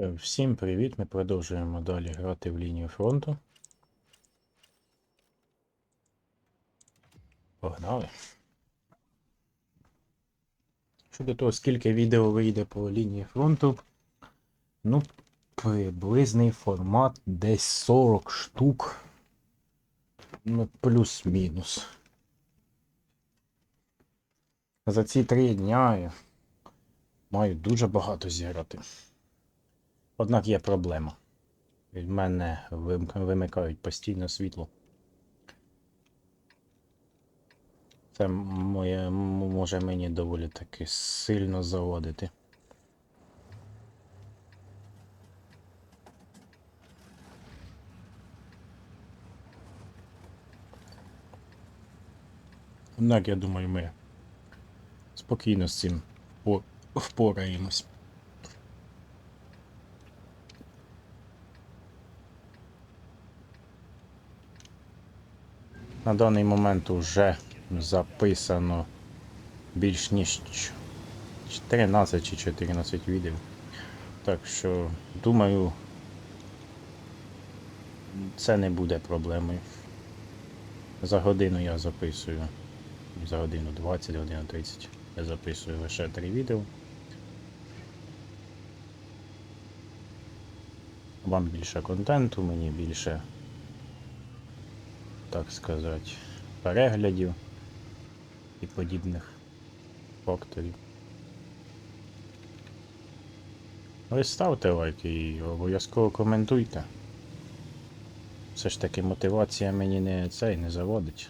Е, Всім привіт! Ми продовжуємо далі грати в лінію фронту. Погнали. Щодо того, скільки відео вийде по лінії фронту, ну, приблизний формат десь 40 штук. Ну, плюс-мінус. За ці три дня я маю дуже багато зіграти. Однак є проблема. Від мене вимикають постійно світло. Це моє, може мені доволі таки сильно заводити. Однак, я думаю, ми спокійно з цим впораємось. На даний момент вже записано більш ніж ч- 13 чи 14 відео. Так що, думаю, це не буде проблемою. За годину я записую. За годину 20, годину 30 я записую лише 3 відео. Вам більше контенту, мені більше так сказати, переглядів і подібних факторів. Ви ставте лайки і обов'язково коментуйте. Все ж таки мотивація мені не цей не заводить.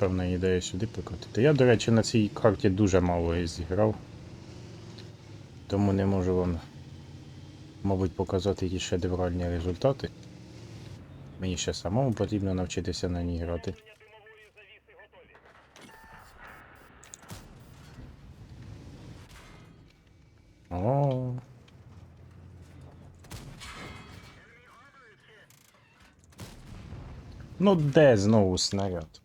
Певна ідея сюди покотити. Я, до речі, на цій карті дуже мало зіграв. Тому не можу вам, мабуть, показати ті шедевральні результати. Мені ще самому потрібно навчитися на ній грати. О. Ну де знову снаряд?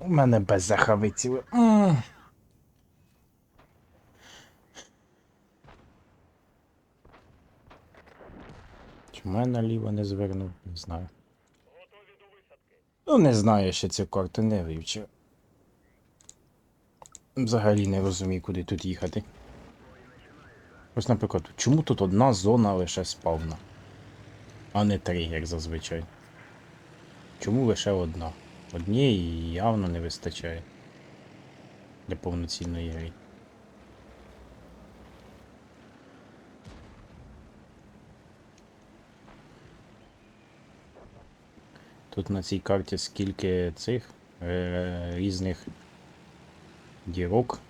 У мене без захавиці. Чому я наліво не звернув? Не знаю. Ну, не знаю, ще цю карту не вивчив. Взагалі не розумію, куди тут їхати. Ось, наприклад, чому тут одна зона лише спавна, а не три, як зазвичай? Чому лише одна? Однієї явно не вистачає для повноцінної гри. Тут на цій карті скільки цих е, різних дірок.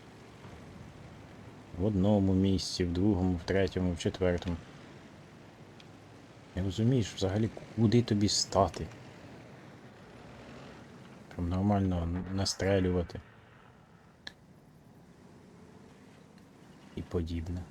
В одному місці, в другому, в третьому, в четвертому. Не розумієш взагалі, куди тобі стати. Прям нормально настрелювати. І подібне.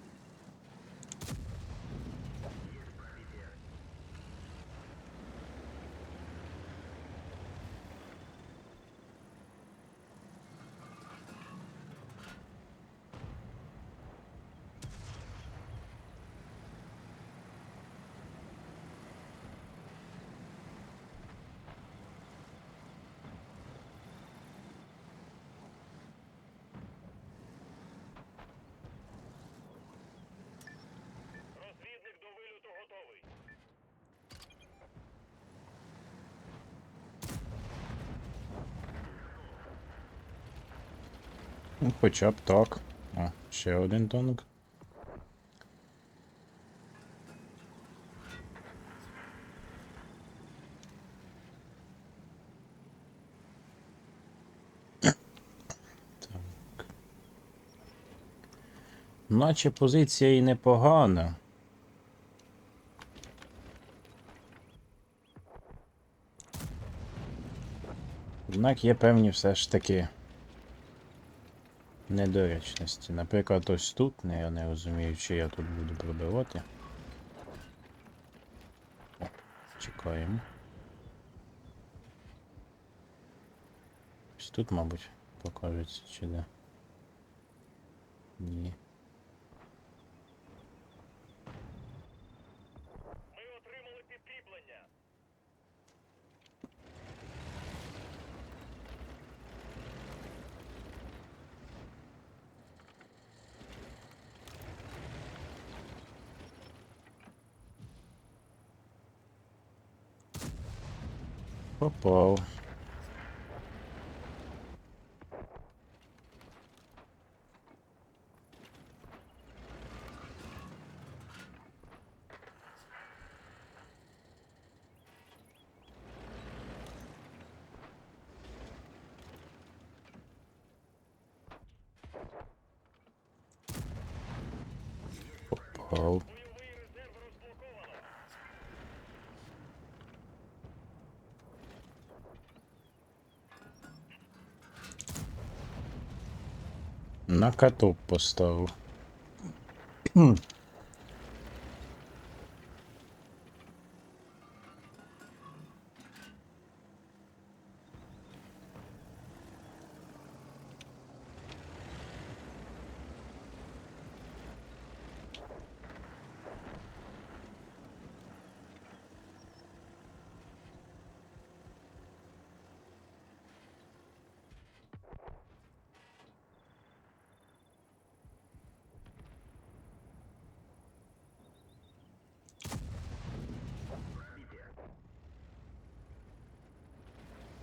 Ну, хоча б так. О, ще один танк. Наче позиція і непогана. Однак є певні все ж таки недоречності. Наприклад, ось тут, я не розумію, чи я тут буду пробивати. Чекаємо. Ось тут, мабуть, покажеться, чи де. Ні. Popó. На каток поставив.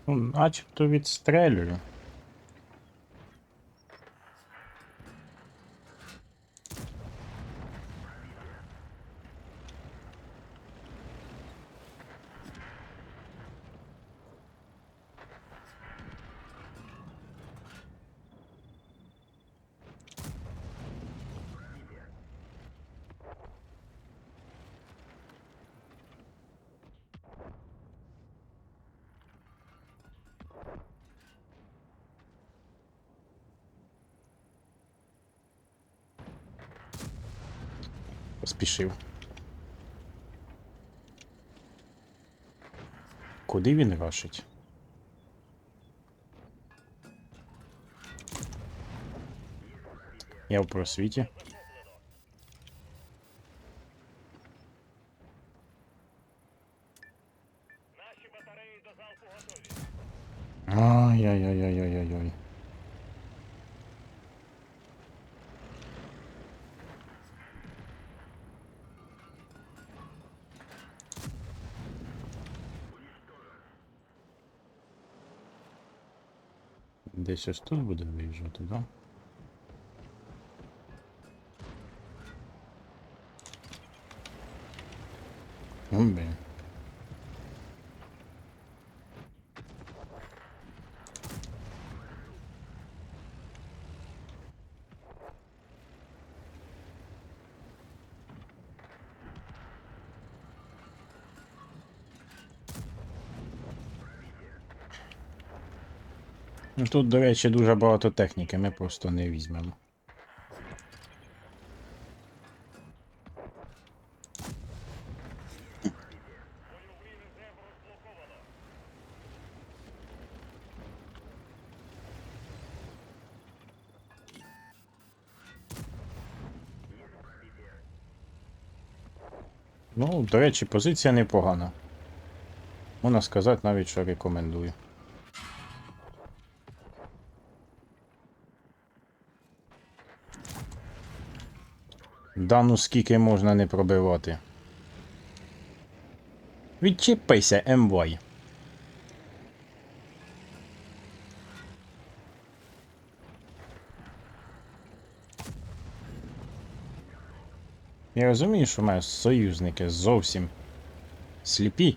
Ну, начебто відстрелюю. Поспішив. Куди він рашить? Я в просвіті. Наші Десь ось тут буде виїжджати, так? Да? Ну, блін. Тут, до речі, дуже багато техніки, ми просто не візьмемо. Ну, до речі, позиція непогана. Можна сказати навіть, що рекомендую. Да ну скільки можна не пробивати. Відчіпайся, МВАЙ. Я розумію, що маю союзники зовсім сліпі.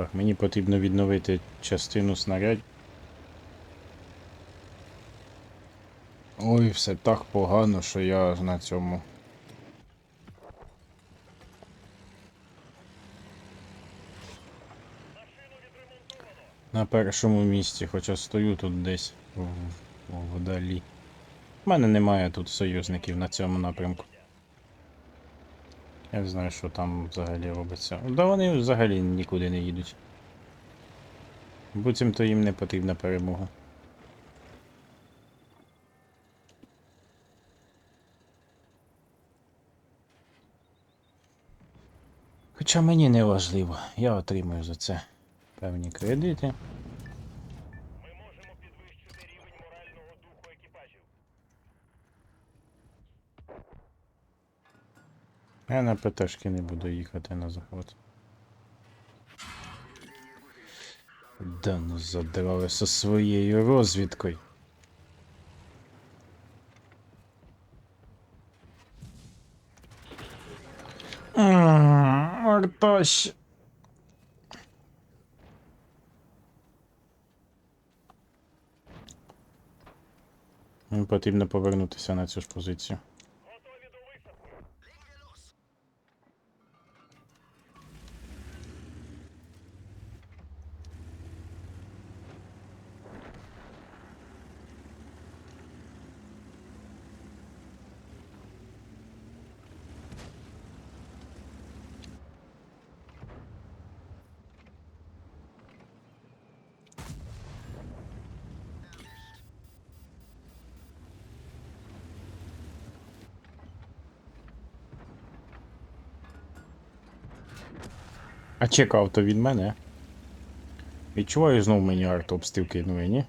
Так, мені потрібно відновити частину снарядів. Ой, все так погано, що я на цьому. На першому місці, хоча стою тут десь вдалі. У мене немає тут союзників на цьому напрямку. Я не знаю, що там взагалі робиться. Да вони взагалі нікуди не їдуть. Буцімто їм не потрібна перемога. Хоча мені не важливо, я отримую за це певні кредити. Я на ПТшки не буду їхати на заход. Да ну задрали зі своєю розвідкою. М, Арташ. Потрібно повернутися на цю ж позицію. А чекав то від мене. Відчуваю знов мені арт обстріл кинули, ні?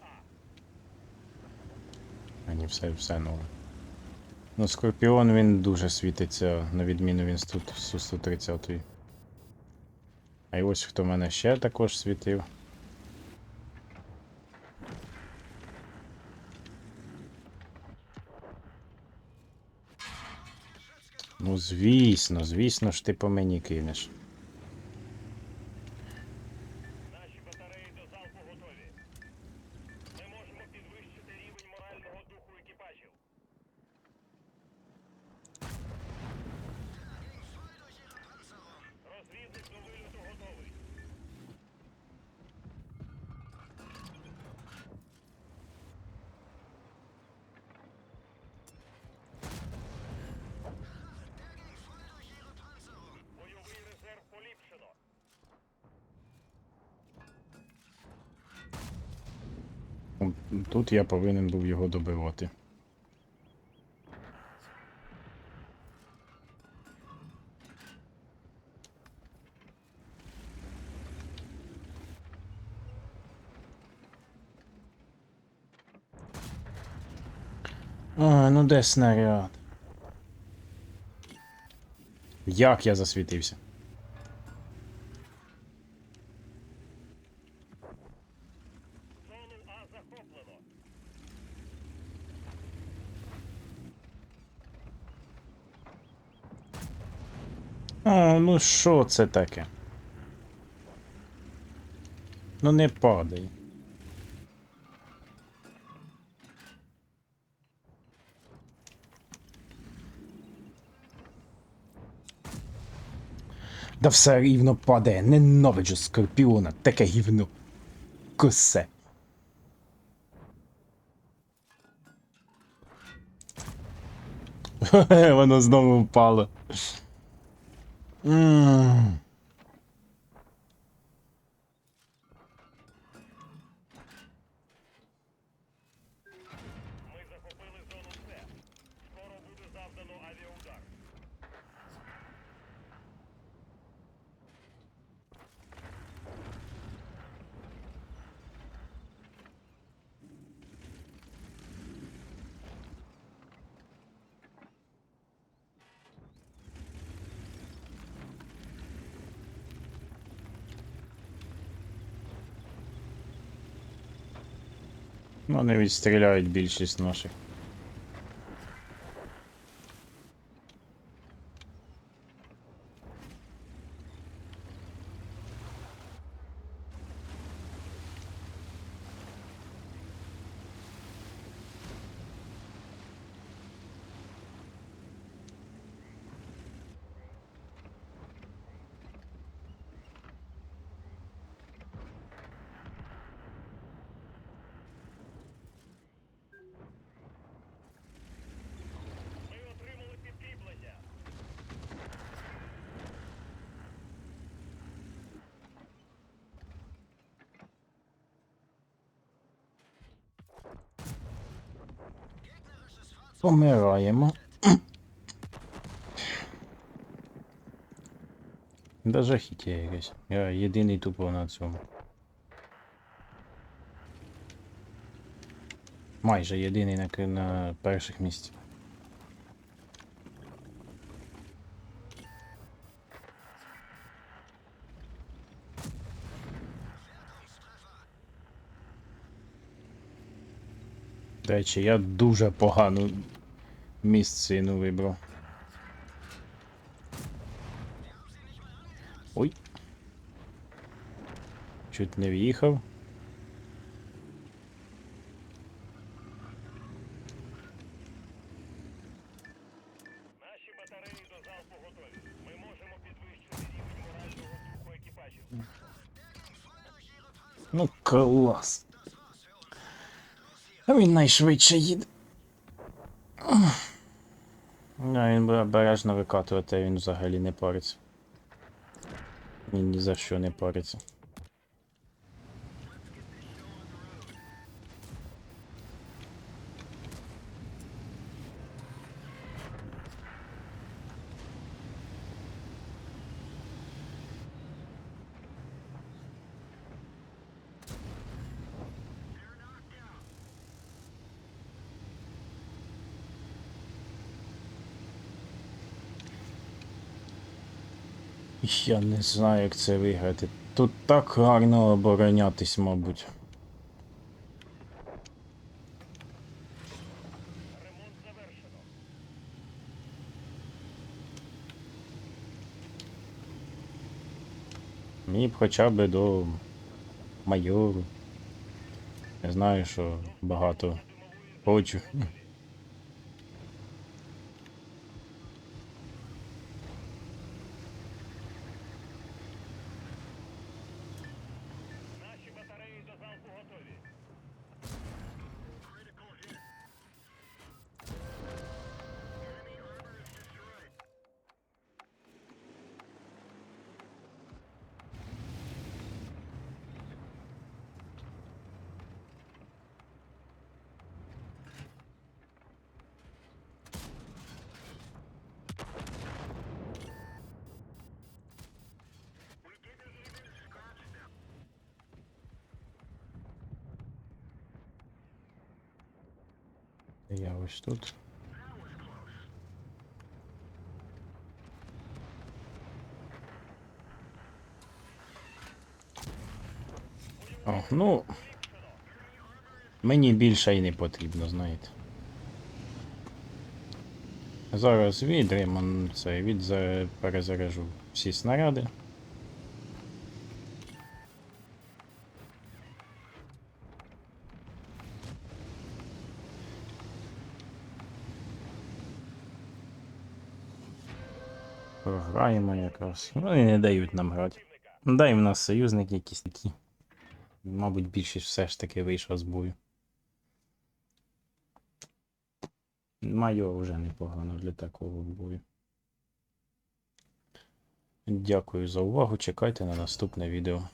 А ні, все, все нове. Ну, Скорпіон він дуже світиться, на відміну він з 130 А й ось хто мене ще також світив. Ну, звісно, звісно ж ти по мені кинеш. Тут я повинен був його добивати. Ой, ну де снаряд? Як я засвітився? Зону А захоплено. О, ну що це таке? Ну не падай. Да все рівно падає, ненавиджу скорпіона, таке гівно. Косе. Воно знову впало. 嗯。Ну, Вони відстріляють більшість наших. Помираємо. Да жахіття якесь. Я єдиний тупо на цьому. Майже єдиний на, на перших місцях. До я дуже погану місцину вибрав. Ой. Чуть не в'їхав. Наші батареї він найшвидше їде. Ну, він буде обережно викатувати, він взагалі не париться. Він ні за що не париться. Я не знаю, як це виграти. Тут так гарно оборонятись, мабуть. Мені б хоча б до майору. Я знаю, що багато хочу. Я ось тут. О, ну. Мені більше і не потрібно, знаєте. Зараз відримо це, від перезаряжу всі снаряди. Програємо якраз. Ну і не дають нам грати. Дай в нас союзники якісь такі. Мабуть, більшість все ж таки вийшла з бою. Майор вже непогано для такого бою. Дякую за увагу. Чекайте на наступне відео.